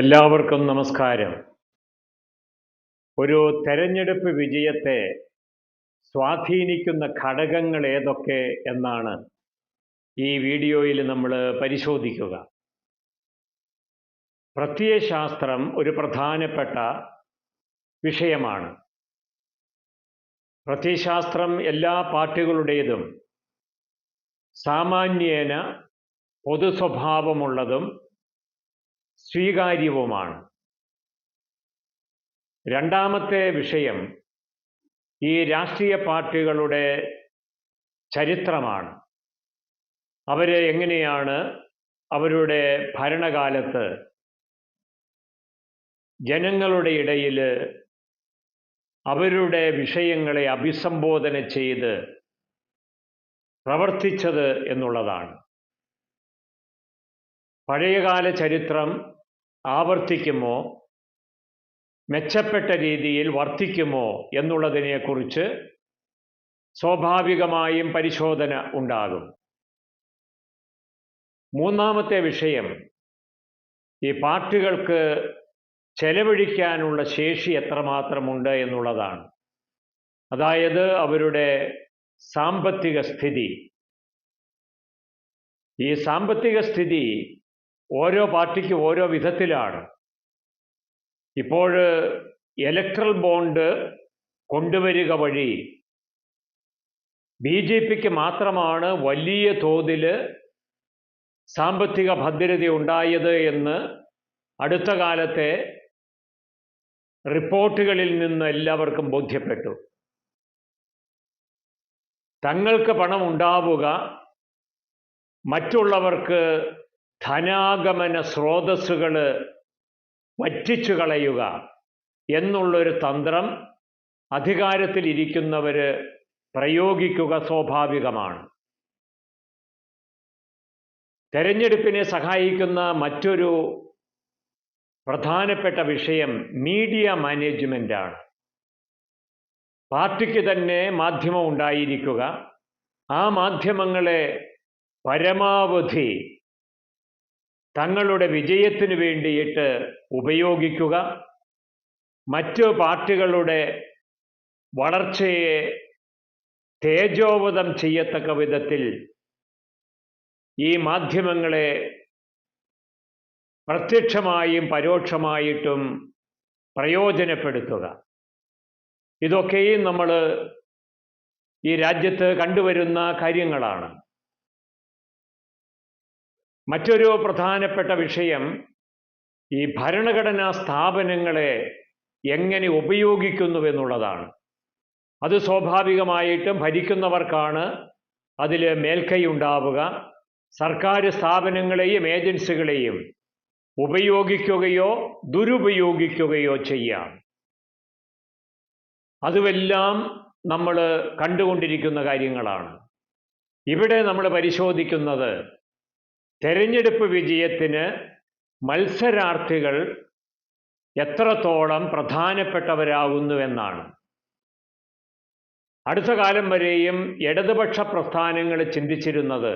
എല്ലാവർക്കും നമസ്കാരം. ഒരു തെരഞ്ഞെടുപ്പ് വിജയത്തെ സ്വാധീനിക്കുന്ന ഘടകങ്ങൾ ഏതൊക്കെ എന്നാണ് ഈ വീഡിയോയിൽ നമ്മൾ പരിശോധിക്കുക. പ്രത്യയശാസ്ത്രം ഒരു പ്രധാനപ്പെട്ട വിഷയമാണ്. പ്രത്യയശാസ്ത്രം എല്ലാ പാർട്ടികളുടേതും സാമാന്യേന പൊതു സ്വഭാവമുള്ളതും സ്വീകാര്യവുമാണ്. രണ്ടാമത്തെ വിഷയം ഈ രാഷ്ട്രീയ പാർട്ടികളുടെ ചരിത്രമാണ്. അവരെ എങ്ങനെയാണ് അവരുടെ ഭരണകാലത്ത് ജനങ്ങളുടെ ഇടയിൽ അവരുടെ വിഷയങ്ങളെ അഭിസംബോധന ചെയ്ത് പ്രവർത്തിച്ചത് എന്നുള്ളതാണ്. പഴയകാല ചരിത്രം ആവർത്തിക്കുമോ? മെച്ചപ്പെട്ട രീതിയിൽ വർത്തിക്കുമോ? എന്നുള്ളതിനെക്കുറിച്ച് സ്വാഭാവികമായും പരിശോധന ഉണ്ടാകും. മൂന്നാമത്തെ വിഷയം ഈ പാർട്ടികൾക്ക് ചെലവഴിക്കാനുള്ള ശേഷി എത്രമാത്രമുണ്ട് എന്നുള്ളതാണ്. അതായത് അവരുടെ സാമ്പത്തിക സ്ഥിതി. ഈ സാമ്പത്തിക സ്ഥിതി ഓരോ പാർട്ടിക്ക് ഓരോ വിധത്തിലാണ്. ഇപ്പോൾ ഇലക്ട്രൽ ബോണ്ട് കൊണ്ടുവരിക വഴി ബി ജെ പിക്ക് മാത്രമാണ് വലിയ തോതിൽ സാമ്പത്തിക ഭദ്രത ഉണ്ടായത് എന്ന് അടുത്ത കാലത്തെ റിപ്പോർട്ടുകളിൽ നിന്ന് എല്ലാവർക്കും ബോധ്യപ്പെട്ടു. തങ്ങൾക്ക് പണം ഉണ്ടാവുക മറ്റുള്ളവർക്ക് ധനാഗമന സ്രോതസ്സുകൾ വറ്റിച്ചു കളയുക എന്നുള്ളൊരു തന്ത്രം അധികാരത്തിലിരിക്കുന്നവർ പ്രയോഗിക്കുക സ്വാഭാവികമാണ്. തെരഞ്ഞെടുപ്പിനെ സഹായിക്കുന്ന മറ്റൊരു പ്രധാനപ്പെട്ട വിഷയം മീഡിയ മാനേജ്മെന്റാണ് പാർട്ടിക്ക് തന്നെ മാധ്യമം ഉണ്ടായിരിക്കുക. ആ മാധ്യമങ്ങളെ പരമാവധി തങ്ങളുടെ വിജയത്തിന് വേണ്ടിയിട്ട് ഉപയോഗിക്കുക. മറ്റു പാർട്ടികളുടെ വളർച്ചയെ തേജോവധം ചെയ്യത്തക്ക വിധത്തിൽ ഈ മാധ്യമങ്ങളെ പ്രത്യക്ഷമായും പരോക്ഷമായിട്ടും പ്രയോജനപ്പെടുത്തുക. ഇതൊക്കെയും നമ്മൾ ഈ രാജ്യത്ത് കണ്ടുവരുന്ന കാര്യങ്ങളാണ്. മറ്റൊരു പ്രധാനപ്പെട്ട വിഷയം ഈ ഭരണഘടനാ സ്ഥാപനങ്ങളെ എങ്ങനെ ഉപയോഗിക്കുന്നു എന്നുള്ളതാണ്. അത് സ്വാഭാവികമായിട്ടും ഭരിക്കുന്നവർക്കാണ് അതിൽ മേൽക്കൈ ഉണ്ടാവുക സർക്കാർ സ്ഥാപനങ്ങളെയും ഏജൻസികളെയും ഉപയോഗിക്കുകയോ ദുരുപയോഗിക്കുകയോ ചെയ്യാം. അതുമെല്ലാം നമ്മൾ കണ്ടുകൊണ്ടിരിക്കുന്ന കാര്യങ്ങളാണ്. ഇവിടെ നമ്മൾ പരിശോധിക്കുന്നത് തെരഞ്ഞെടുപ്പ് വിജയത്തിന് മത്സരാർത്ഥികൾ എത്രത്തോളം പ്രധാനപ്പെട്ടവരാകുന്നുവെന്നാണ് അടുത്ത കാലം വരെയും ഇടതുപക്ഷ പ്രസ്ഥാനങ്ങൾ ചിന്തിച്ചിരുന്നത്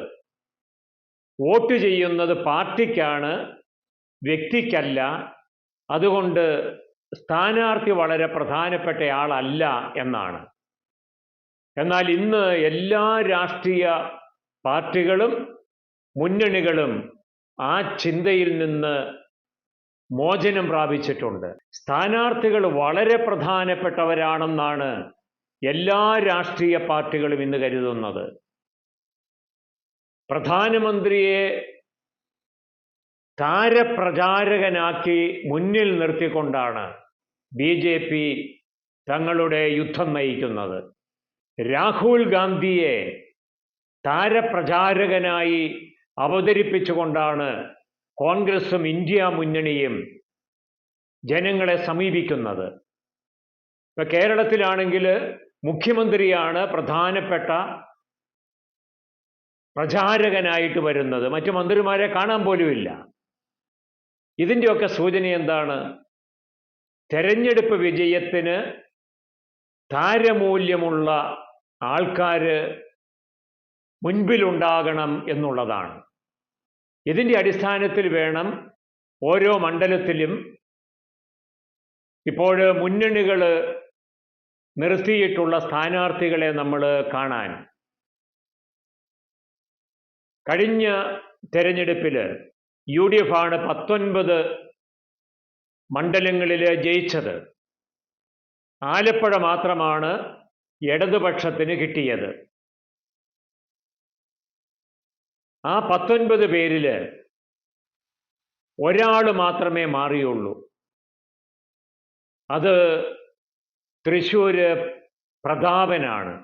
വോട്ട് ചെയ്യുന്നത് പാർട്ടിക്കാണ് വ്യക്തിക്കല്ല അതുകൊണ്ട് സ്ഥാനാർത്ഥി വളരെ പ്രധാനപ്പെട്ട ആളല്ല എന്നാണ്. എന്നാൽ ഇന്ന് എല്ലാ രാഷ്ട്രീയ പാർട്ടികളും മുന്നണികളും ആ ചിന്തയിൽ നിന്ന് മോചനം പ്രാപിച്ചിട്ടുണ്ട്. സ്ഥാനാർത്ഥികൾ വളരെ പ്രധാനപ്പെട്ടവരാണെന്നാണ് എല്ലാ രാഷ്ട്രീയ പാർട്ടികളും ഇന്ന് കരുതുന്നത്. പ്രധാനമന്ത്രിയെ താരപ്രചാരകനാക്കി മുന്നിൽ നിർത്തിക്കൊണ്ടാണ് ബി ജെ പി തങ്ങളുടെ യുദ്ധം നയിക്കുന്നത്. രാഹുൽ ഗാന്ധിയെ താരപ്രചാരകനായി അവതരിപ്പിച്ചുകൊണ്ടാണ് കോൺഗ്രസും ഇന്ത്യ മുന്നണിയും ജനങ്ങളെ സമീപിക്കുന്നത്. ഇപ്പം കേരളത്തിലാണെങ്കിൽ മുഖ്യമന്ത്രിയാണ് പ്രധാനപ്പെട്ട പ്രചാരകനായിട്ട് വരുന്നത്. മറ്റു മന്ത്രിമാരെ കാണാൻ പോലുമില്ല ഇതിന്റെയൊക്കെ സൂചന എന്താണ്? തെരഞ്ഞെടുപ്പ് വിജയത്തിന് താരമൂല്യമുള്ള ആൾക്കാർ മുൻപിലുണ്ടാകണം എന്നുള്ളതാണ്. ഇതിന്റെ അടിസ്ഥാനത്തിൽ വേണം ഓരോ മണ്ഡലത്തിലും ഇപ്പോൾ മുന്നണികൾ നിർത്തിയിട്ടുള്ള സ്ഥാനാർത്ഥികളെ നമ്മൾ കാണാൻ. കഴിഞ്ഞ തെരഞ്ഞെടുപ്പിൽ യു ഡി എഫ് ആണ് പത്തൊൻപത് മണ്ഡലങ്ങളിൽ ജയിച്ചത്. ആലപ്പുഴ മാത്രമാണ് ഇടതുപക്ഷത്തിന് കിട്ടിയത്. ആ പത്തൊൻപത് പേരിൽ ഒരാൾ മാത്രമേ മാറിയുള്ളൂ. അത് തൃശ്ശൂര് പ്രതാപനാണ്.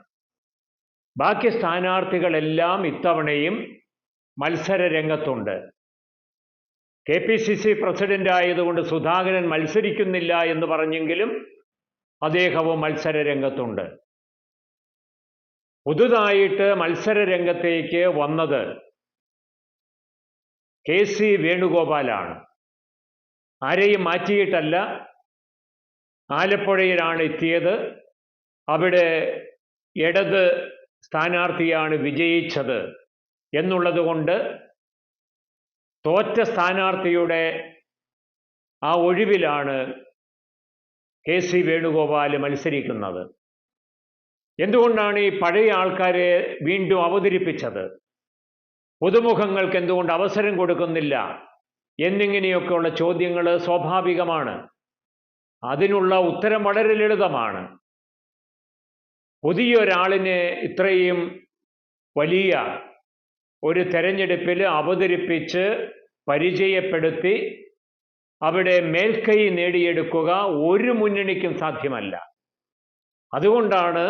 ബാക്കി സ്ഥാനാർത്ഥികളെല്ലാം ഇത്തവണയും മത്സര രംഗത്തുണ്ട് K P C C president ആയതുകൊണ്ട് സുധാകരൻ മത്സരിക്കുന്നില്ല എന്ന് പറഞ്ഞെങ്കിലും അദ്ദേഹവും മത്സര രംഗത്തുണ്ട് പുതുതായിട്ട് മത്സര രംഗത്തേക്ക് വന്നത് കെ സി വേണുഗോപാലാണ്. ആരെയും മാറ്റിയിട്ടല്ല. ആലപ്പുഴയിലാണ് എത്തിയത്. അവിടെ ഇടത് സ്ഥാനാർത്ഥിയാണ് വിജയിച്ചത് എന്നുള്ളതുകൊണ്ട് തോറ്റ സ്ഥാനാർത്ഥിയുടെ ആ ഒഴിവിലാണ് കെ സി വേണുഗോപാൽ മത്സരിക്കുന്നത്. എന്തുകൊണ്ടാണ് ഈ പഴയ ആൾക്കാരെ വീണ്ടും അവതരിപ്പിച്ചത്? പുതുമുഖങ്ങൾക്ക് എന്തുകൊണ്ട് അവസരം കൊടുക്കുന്നില്ല? എന്നിങ്ങനെയൊക്കെയുള്ള ചോദ്യങ്ങൾ സ്വാഭാവികമാണ്. അതിനുള്ള ഉത്തരം വളരെ ലളിതമാണ്. പുതിയൊരാളിനെ ഇത്രയും വലിയ ഒരു തെരഞ്ഞെടുപ്പിൽ അവതരിപ്പിച്ച് പരിചയപ്പെടുത്തി അവിടെ മേൽക്കൈ നേടിയെടുക്കുക ഒരു മുന്നണിക്കും സാധ്യമല്ല. അതുകൊണ്ടാണ്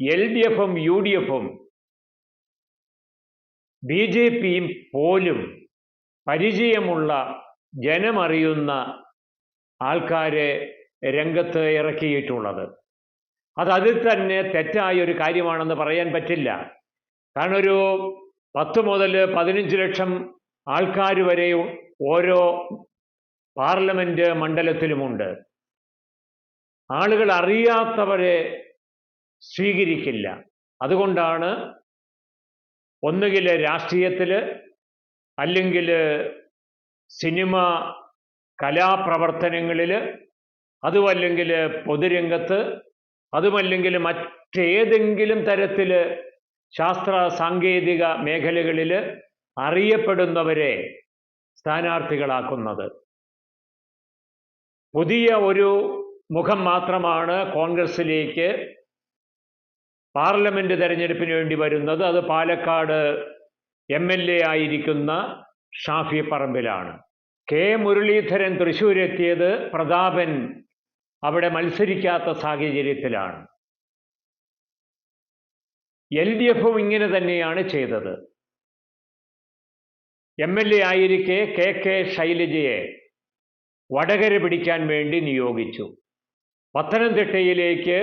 എൽ ഡി എഫും യു ഡി എഫും ബി ജെ പിയും പോലും പരിചയമുള്ള ജനമറിയുന്ന ആൾക്കാരെ രംഗത്ത് ഇറക്കിയിട്ടുള്ളത്. അത് അതിൽ തന്നെ തെറ്റായ ഒരു കാര്യമാണെന്ന് പറയാൻ പറ്റില്ല. കാരണം ഒരു പത്ത് മുതൽ പതിനഞ്ച് ലക്ഷം ആൾക്കാർ വരെ ഓരോ പാർലമെന്റ് മണ്ഡലത്തിലുമുണ്ട്. ആളുകൾ അറിയാത്തവരെ സ്വീകരിക്കില്ല. അതുകൊണ്ടാണ് ഒന്നുകിൽ രാഷ്ട്രീയത്തിൽ അല്ലെങ്കിൽ സിനിമ കലാപ്രവർത്തനങ്ങളിൽ അതുമല്ലെങ്കിൽ പൊതുരംഗത്ത് അതുമല്ലെങ്കിൽ മറ്റേതെങ്കിലും തരത്തിൽ ശാസ്ത്ര സാങ്കേതിക മേഖലകളിൽ അറിയപ്പെടുന്നവരെ സ്ഥാനാർത്ഥികളാക്കുന്നത്. പുതിയ ഒരു മുഖം മാത്രമാണ് കോൺഗ്രസിലേക്ക് പാർലമെന്റ് തെരഞ്ഞെടുപ്പിന് വേണ്ടി വരുന്നത് അത് പാലക്കാട് എം എൽ എ ആയിരിക്കുന്ന ഷാഫി പറമ്പിലാണ്. കെ മുരളീധരൻ തൃശ്ശൂരെത്തിയത് പ്രതാപൻ അവിടെ മത്സരിക്കാത്ത സാഹചര്യത്തിലാണ്. എൽ ഡി എഫും ഇങ്ങനെ തന്നെയാണ് ചെയ്തത്. എം എൽ എ ആയിരിക്കെ കെ കെ ശൈലജയെ വടകര പിടിക്കാൻ വേണ്ടി നിയോഗിച്ചു. പത്തനംതിട്ടയിലേക്ക്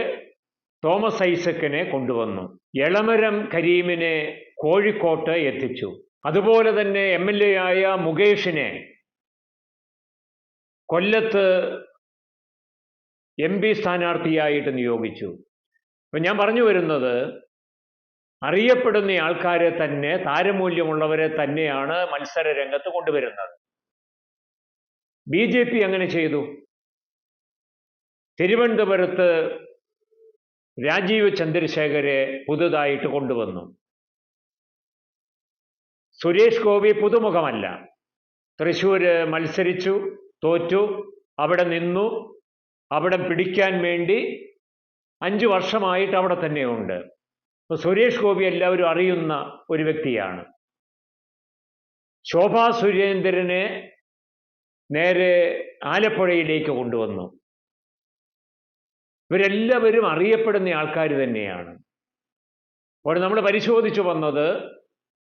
തോമസ് ഐസക്കിനെ കൊണ്ടുവന്നു. എളമരം കരീമിനെ കോഴിക്കോട്ട് എത്തിച്ചു. അതുപോലെ തന്നെ എം എൽ എ ആയ മുകേഷിനെ കൊല്ലത്ത് എം പി സ്ഥാനാർത്ഥിയായിട്ട് നിയോഗിച്ചു. അപ്പം ഞാൻ പറഞ്ഞു വരുന്നത് അറിയപ്പെടുന്ന ആൾക്കാരെ തന്നെ താരമൂല്യമുള്ളവരെ തന്നെയാണ് മത്സര രംഗത്ത് കൊണ്ടുവരുന്നത്. ബി ജെ പി അങ്ങനെ ചെയ്തു. തിരുവനന്തപുരത്ത് രാജീവ് ചന്ദ്രശേഖരെ പുതുതായിട്ട് കൊണ്ടുവന്നു. സുരേഷ് ഗോപി പുതുമുഖമല്ല. തൃശ്ശൂര് മത്സരിച്ചു തോറ്റു അവിടെ നിന്നു അവിടെ പിടിക്കാൻ വേണ്ടി അഞ്ചു വർഷമായിട്ട് അവിടെ തന്നെയുണ്ട്. സുരേഷ് ഗോപി എല്ലാവരും അറിയുന്ന ഒരു വ്യക്തിയാണ്. ശോഭാ സുരേന്ദ്രനെ നേരെ ആലപ്പുഴയിലേക്ക് കൊണ്ടുവന്നു. ഇവരെല്ലാവരും അറിയപ്പെടുന്ന ആൾക്കാർ തന്നെയാണ്. അപ്പോൾ നമ്മൾ പരിശോധിച്ചു വന്നത്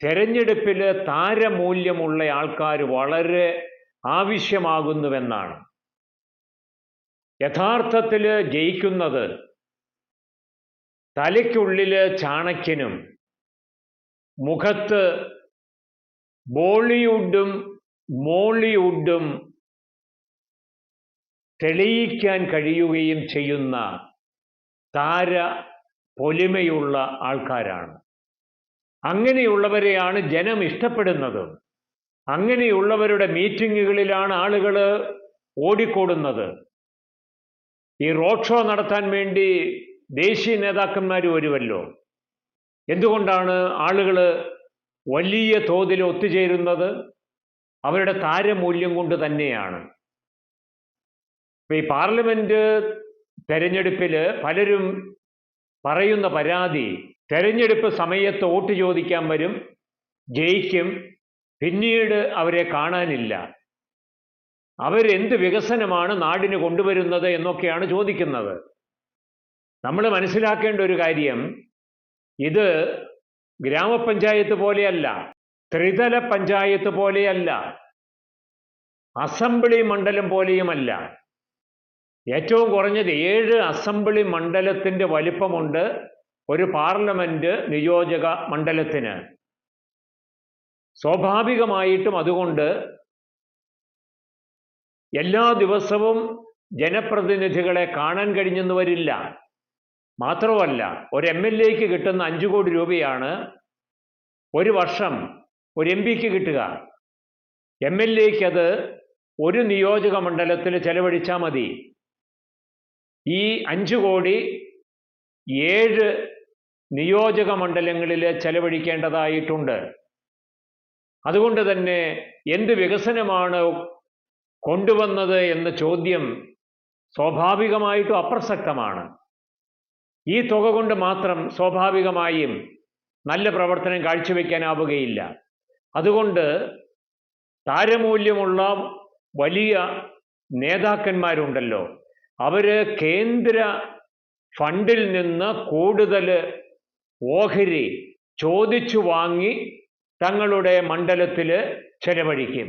തെരഞ്ഞെടുപ്പിൽ താരമൂല്യമുള്ള ആൾക്കാർ വളരെ ആവശ്യമാകുന്നുവെന്നാണ്. യഥാർത്ഥത്തിൽ ജയിക്കുന്നത് തലയ്ക്കുള്ളിൽ ചാണക്യനും മുഖത്ത് ബോളിവുഡും മോളിവുഡും തെളിയിക്കാൻ കഴിയുകയും ചെയ്യുന്ന താര പൊലിമയുള്ള ആൾക്കാരാണ്. അങ്ങനെയുള്ളവരെയാണ് ജനം ഇഷ്ടപ്പെടുന്നത്. അങ്ങനെയുള്ളവരുടെ മീറ്റിങ്ങുകളിലാണ് ആളുകൾ ഓടിക്കൂടുന്നത്. ഈ റോഡ് ഷോ നടത്താൻ വേണ്ടി ദേശീയ നേതാക്കന്മാർ വരുമല്ലോ. എന്തുകൊണ്ടാണ് ആളുകൾ വലിയ തോതിൽ ഒത്തുചേരുന്നത്? അവരുടെ താരമൂല്യം കൊണ്ട് തന്നെയാണ്. ഈ പാർലമെന്റ് തെരഞ്ഞെടുപ്പിൽ പലരും പറയുന്ന പരാതി തെരഞ്ഞെടുപ്പ് സമയത്ത് വോട്ട് ചോദിക്കാൻ വരും ജയിക്കും പിന്നീട് അവരെ കാണാനില്ല. അവരെന്ത് വികസനമാണ് നാടിന് കൊണ്ടുവരുന്നത് എന്നൊക്കെയാണ് ചോദിക്കുന്നത്. നമ്മൾ മനസ്സിലാക്കേണ്ട ഒരു കാര്യം ഇത് ഗ്രാമപഞ്ചായത്ത് പോലെയല്ല ത്രിതല പഞ്ചായത്ത് പോലെയല്ല അസംബ്ലി മണ്ഡലം പോലെയുമല്ല. ഏറ്റവും കുറഞ്ഞത് ഏഴ് അസംബ്ലി മണ്ഡലത്തിന്റെ വലിപ്പമുണ്ട് ഒരു പാർലമെന്റ് നിയോജക മണ്ഡലത്തിന്. സ്വാഭാവികമായിട്ടും അതുകൊണ്ട് എല്ലാ ദിവസവും ജനപ്രതിനിധികളെ കാണാൻ കഴിഞ്ഞെന്ന് വരില്ല മാത്രമല്ല ഒരു എം എൽ എക്ക് കിട്ടുന്ന അഞ്ചു കോടി രൂപയാണ് ഒരു വർഷം ഒരു എം പിക്ക് കിട്ടുക. എം എൽ എക്ക് അത് ഒരു നിയോജക മണ്ഡലത്തിൽ ചെലവഴിച്ചാൽ മതി. ഈ അഞ്ചു കോടി ഏഴ് നിയോജക മണ്ഡലങ്ങളിൽ ചെലവഴിക്കേണ്ടതായിട്ടുണ്ട്. അതുകൊണ്ട് തന്നെ എന്ത് വികസനമാണ് കൊണ്ടുവന്നത് എന്ന ചോദ്യം സ്വാഭാവികമായിട്ടും അപ്രസക്തമാണ്. ഈ തുക കൊണ്ട് മാത്രം സ്വാഭാവികമായും നല്ല പ്രവർത്തനം കാഴ്ചവെക്കാനാവുകയില്ല. അതുകൊണ്ട് താരമൂല്യമുള്ള വലിയ നേതാക്കന്മാരുണ്ടല്ലോ. അവർ കേന്ദ്ര ഫണ്ടിൽ നിന്ന് കൂടുതൽ ഓഹരി ചോദിച്ചു വാങ്ങി തങ്ങളുടെ മണ്ഡലത്തിൽ ചെലവഴിക്കും.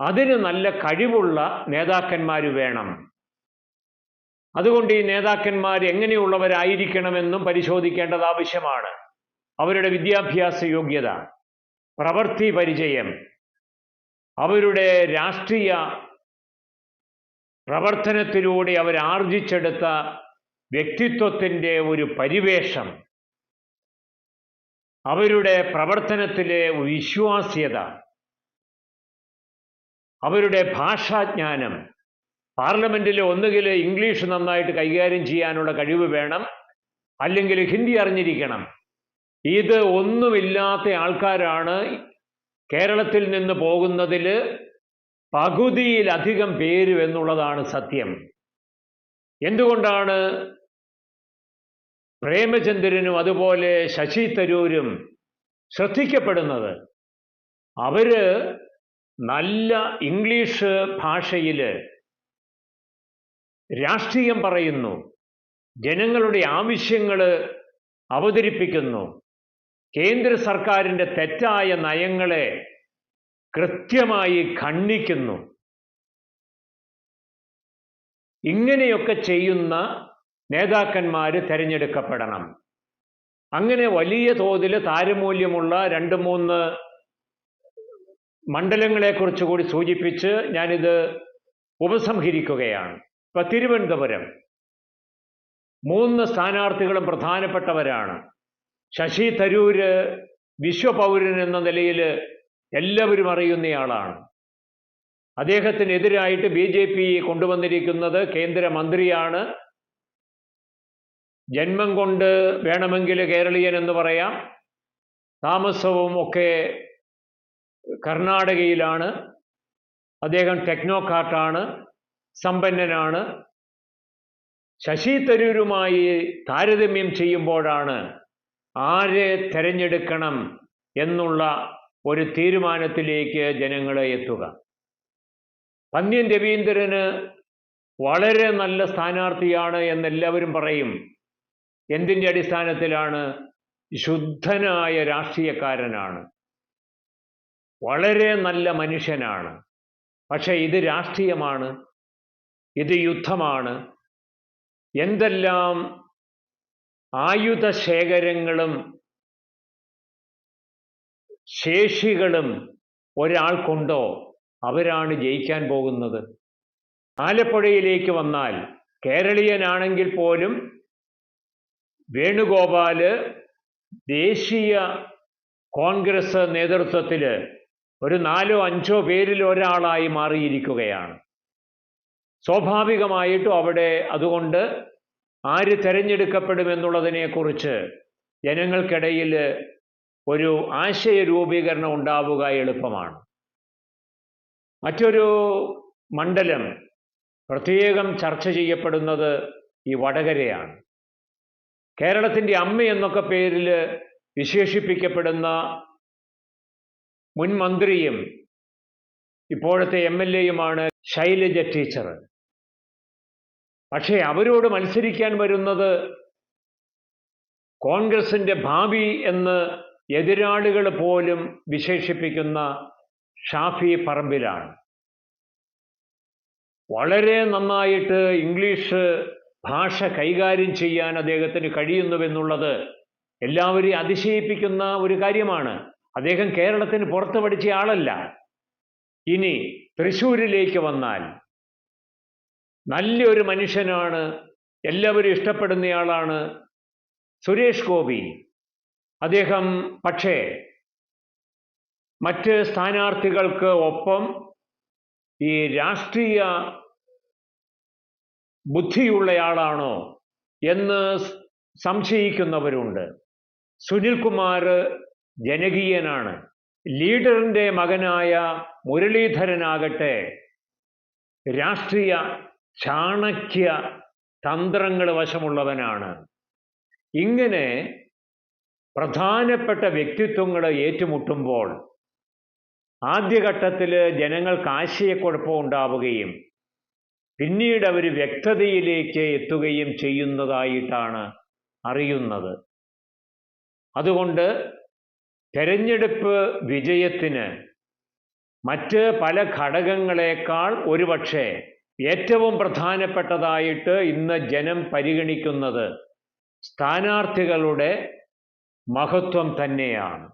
അതിന് നല്ല കഴിവുള്ള നേതാക്കന്മാർ വേണം. അതുകൊണ്ട് ഈ നേതാക്കന്മാർ എങ്ങനെയുള്ളവരായിരിക്കണമെന്നും പരിശോധിക്കേണ്ടത് ആവശ്യമാണ്. അവരുടെ വിദ്യാഭ്യാസ യോഗ്യത പ്രവൃത്തി പരിചയം അവരുടെ രാഷ്ട്രീയ പ്രവർത്തനത്തിലൂടെ അവർ ആർജിച്ചെടുത്ത വ്യക്തിത്വത്തിന്റെ ഒരു പരിവേഷം. അവരുടെ പ്രവർത്തനത്തിലെ വിശ്വാസ്യത. അവരുടെ ഭാഷാജ്ഞാനം. പാർലമെന്റിൽ ഒന്നുകിൽ ഇംഗ്ലീഷ് നന്നായിട്ട് കൈകാര്യം ചെയ്യാനുള്ള കഴിവ് വേണം. അല്ലെങ്കിൽ ഹിന്ദി അറിഞ്ഞിരിക്കണം. ഇത് ഒന്നുമില്ലാത്ത ആൾക്കാരാണ് കേരളത്തിൽ നിന്ന് പോകുന്നതിൽ പകുതിയിലധികം പേര് എന്നുള്ളതാണ് സത്യം. എന്തുകൊണ്ടാണ് പ്രേമചന്ദ്രനും അതുപോലെ ശശി തരൂരും ശ്രദ്ധിക്കപ്പെടുന്നത്? അവർ നല്ല ഇംഗ്ലീഷ് ഭാഷയിൽ രാഷ്ട്രീയം പറയുന്നു ജനങ്ങളുടെ ആവശ്യങ്ങൾ അവതരിപ്പിക്കുന്നു കേന്ദ്ര സർക്കാരിന്റെ തെറ്റായ നയങ്ങളെ കൃത്യമായി ഖണ്ഡിക്കുന്നു. ഇങ്ങനെയൊക്കെ ചെയ്യുന്ന നേതാക്കന്മാർ തിരഞ്ഞെടുക്കപ്പെടണം. അങ്ങനെ വലിയ തോതിൽ താരമൂല്യമുള്ള രണ്ട് മൂന്ന് മണ്ഡലങ്ങളെക്കുറിച്ച് കൂടി സൂചിപ്പിച്ച് ഞാനിത് ഉപസംഹരിക്കുകയാണ്. ഇപ്പൊ തിരുവനന്തപുരം മൂന്ന് സ്ഥാനാർത്ഥികളും പ്രധാനപ്പെട്ടവരാണ്. ശശി തരൂര് വിശ്വപൗരൻ എന്ന നിലയിൽ എല്ലാവരും അറിയുന്നയാളാണ് അദ്ദേഹത്തിനെതിരായിട്ട് ബി ജെ പി കൊണ്ടുവന്നിരിക്കുന്നത് കേന്ദ്രമന്ത്രിയാണ്. ജന്മം കൊണ്ട് വേണമെങ്കിൽ കേരളീയൻ എന്ന് പറയാം. താമസവും ഒക്കെ കർണാടകയിലാണ്. അദ്ദേഹം ടെക്നോക്രാട്ടാണ് സമ്പന്നനാണ്. ശശി തരൂരുമായി താരതമ്യം ചെയ്യുമ്പോഴാണ് ആരെ തിരഞ്ഞെടുക്കണം എന്നുള്ള ഒരു തീരുമാനത്തിലേക്ക് ജനങ്ങളെ എത്തുക. പന്ന്യൻ രവീന്ദ്രന് വളരെ നല്ല സ്ഥാനാർത്ഥിയാണ് എന്നെല്ലാവരും പറയും. എന്തിന്റെ അടിസ്ഥാനത്തിലാണ്? ശുദ്ധനായ രാഷ്ട്രീയക്കാരനാണ്. വളരെ നല്ല മനുഷ്യനാണ്. പക്ഷേ ഇത് രാഷ്ട്രീയമാണ്. ഇത് യുദ്ധമാണ്. എന്തെല്ലാം ആയുധ ശേഖരങ്ങളും ശേഷികളും ഒരാൾക്കുണ്ടോ? അവരാണ് ജയിക്കാൻ പോകുന്നത്. ആലപ്പുഴയിലേക്ക് വന്നാൽ കേരളീയനാണെങ്കിൽ പോലും വേണുഗോപാൽ ദേശീയ കോൺഗ്രസ് നേതൃത്വത്തിൽ ഒരു നാലോ അഞ്ചോ പേരിൽ ഒരാളായി മാറിയിരിക്കുകയാണ്. സ്വാഭാവികമായിട്ടും അവിടെ അതുകൊണ്ട് ആര് തിരഞ്ഞെടുക്കപ്പെടുമെന്നുള്ളതിനെക്കുറിച്ച് ജനങ്ങൾക്കിടയിൽ ഒരു ആശയ രൂപീകരണം ഉണ്ടാവുക എളുപ്പമാണ്. മറ്റൊരു മണ്ഡലം പ്രത്യേകം ചർച്ച ചെയ്യപ്പെടുന്നത് ഈ വടകരയാണ്. കേരളത്തിന്റെ അമ്മ എന്നൊക്കെ പേരിൽ വിശേഷിപ്പിക്കപ്പെടുന്ന മുൻ മന്ത്രിയും ഇപ്പോഴത്തെ എം എൽ എയുമാണ് ശൈലജ ടീച്ചർ. പക്ഷേ അവരോട് മത്സരിക്കാൻ വരുന്നത് കോൺഗ്രസിന്റെ ഭാവി എന്ന് എതിരാളികൾ പോലും വിശേഷിപ്പിക്കുന്ന ഷാഫി പറമ്പിലാണ്. വളരെ നന്നായിട്ട് ഇംഗ്ലീഷ് ഭാഷ കൈകാര്യം ചെയ്യാൻ അദ്ദേഹത്തിന് കഴിയുന്നുവെന്നുള്ളത് എല്ലാവരെയും അതിശയിപ്പിക്കുന്ന ഒരു കാര്യമാണ്. അദ്ദേഹം കേരളത്തിന് പുറത്ത് പഠിച്ച ആളല്ല. ഇനി തൃശ്ശൂരിലേക്ക് വന്നാൽ നല്ലൊരു മനുഷ്യനാണ് എല്ലാവരും ഇഷ്ടപ്പെടുന്നയാളാണ് സുരേഷ് ഗോപി. അദ്ദേഹം പക്ഷേ മറ്റ് സ്ഥാനാർത്ഥികൾക്ക് ഒപ്പം ഈ രാഷ്ട്രീയ ബുദ്ധിയുള്ളയാളാണോ എന്ന് സംശയിക്കുന്നവരുണ്ട്. സുനിൽകുമാർ ജനകീയനാണ്. ലീഡറിന്റെ മകനായ മുരളീധരനാകട്ടെ രാഷ്ട്രീയ ചാണക്യ തന്ത്രങ്ങൾ വശമുള്ളവനാണ്. ഇങ്ങനെ പ്രധാനപ്പെട്ട വ്യക്തിത്വങ്ങൾ ഏറ്റുമുട്ടുമ്പോൾ ആദ്യഘട്ടത്തിൽ ജനങ്ങൾക്ക് ആശയക്കുഴപ്പം ഉണ്ടാവുകയും പിന്നീട് അവർ വ്യക്തതയിലേക്ക് എത്തുകയും ചെയ്യുന്നതായിട്ടാണ് അറിയുന്നത്. അതുകൊണ്ട് തെരഞ്ഞെടുപ്പ് വിജയത്തിന് മറ്റ് പല ഘടകങ്ങളെക്കാൾ ഒരുപക്ഷെ ഏറ്റവും പ്രധാനപ്പെട്ടതായിട്ട് ഇന്ന് ജനം പരിഗണിക്കുന്നത് സ്ഥാനാർത്ഥികളുടെ മഹത്വം തന്നെയാണ്.